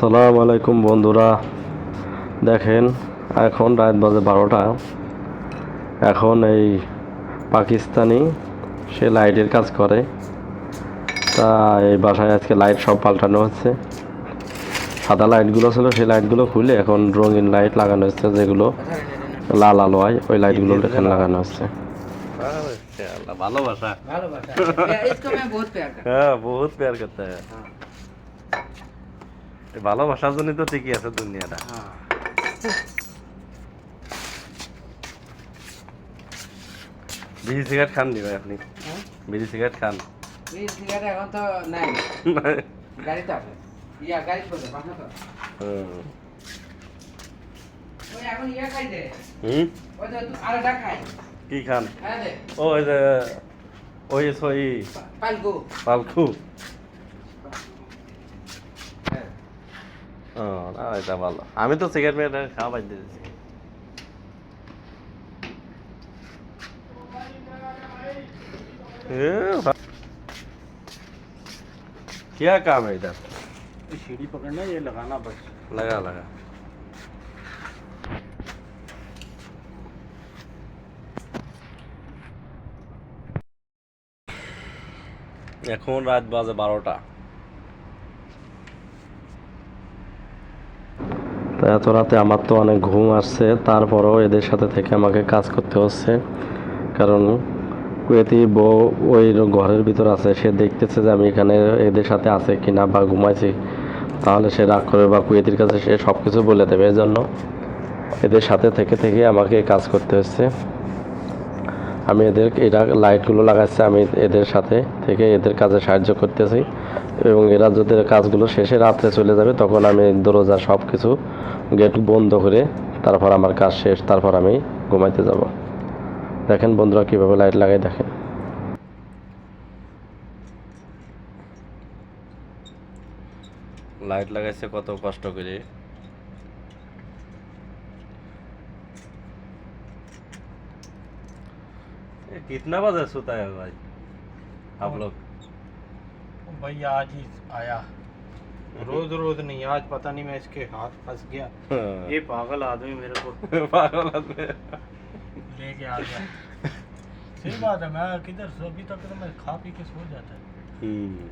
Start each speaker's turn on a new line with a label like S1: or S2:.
S1: আসসালামু আলাইকুম বন্ধুরা। দেখেন এখন রাত বাজে বারোটা। এখন এই পাকিস্তানি সে লাইটের কাজ করে। তা এই বাসায় আজকে লাইট সব পাল্টানো হচ্ছে। সাদা লাইটগুলো ছিল সেই লাইটগুলো খুলে এখন রঙিন লাইট লাগানো হচ্ছে যেগুলো লাল আলো হয় ওই লাইটগুলো এখানে লাগানো হচ্ছে। ভালোবাসা।
S2: ভালোবাসা।
S1: হ্যাঁ বহুত প্যার করতে হ্যাঁ। ভালোবাসার জন্যই তো ঠিকই আছে দুনিয়াটা। বিড়ি সিগারেট খান নি ভাই আপনি?
S2: হ্যাঁ?
S1: বিড়ি সিগারেট খান?
S2: এই সিগারেট এখন তো নাই। গাড়িতে আছে। ইয়া গাড়ি তো। ওই এখন ইয়া খাই দে।
S1: হুম?
S2: ওই তো আরেকটা খাই।
S1: কি খান?
S2: হ্যাঁ
S1: ও ওই যে ওই সই
S2: পালকু।
S1: পালকু
S2: হ্যাঁ
S1: ও না এটা ভালো আমি তো সিগারেট মিগারেট খাওয়া বাদ দিয়েছি ए, भा- क्या काम है इधर
S3: सीढ़ी पकड़ना ये लगाना बस
S1: लगा लगा এখন রাত বাজে বারোটা এত রাতে আমার তো অনেক ঘুম আসছে, তারপরেও এদের সাথে থেকে আমাকে কাজ করতে হচ্ছে। কারণ কুয়েতি বউ ওই ঘরের ভিতর আছে, সে দেখতেছে যে আমি এখানে এদের সাথে আছে কি না বা ঘুমাইছি। তাহলে সে রাগ করবে বা কুয়েতির কাছে সে সব কিছু বলে দেবে। এই জন্য এদের সাথে থেকে থেকে আমাকে কাজ করতে হচ্ছে। আমি এদের, এরা লাইটগুলো লাগাচ্ছি, আমি এদের সাথে থেকে এদের কাজে সাহায্য করতেছি। এবং এরা যদি কাজগুলো শেষে রাত্রে চলে যাবে, তখন আমি দরজা সব কিছু গেট বন্ধ করে তারপর আমার কাজ শেষ, তারপর আমি ঘুমাইতে যাব। দেখেন বন্ধুরা কীভাবে লাইট লাগাই, দেখেন। লাইট লাগাইছে, কত কষ্ট করে। ये कितना बजे सोता है भाई? आप लोग?
S3: भाई आज ही आया। रोज रोज नहीं आज पता नहीं मैं इसके हाथ फंस गया। ये पागल आदमी मेरे को।
S1: पागल आदमी।
S3: लेके आ गया। सही बात है मैं किधर सो अभी तक तो मैं खा पी के सो जाता है।
S1: हम्म।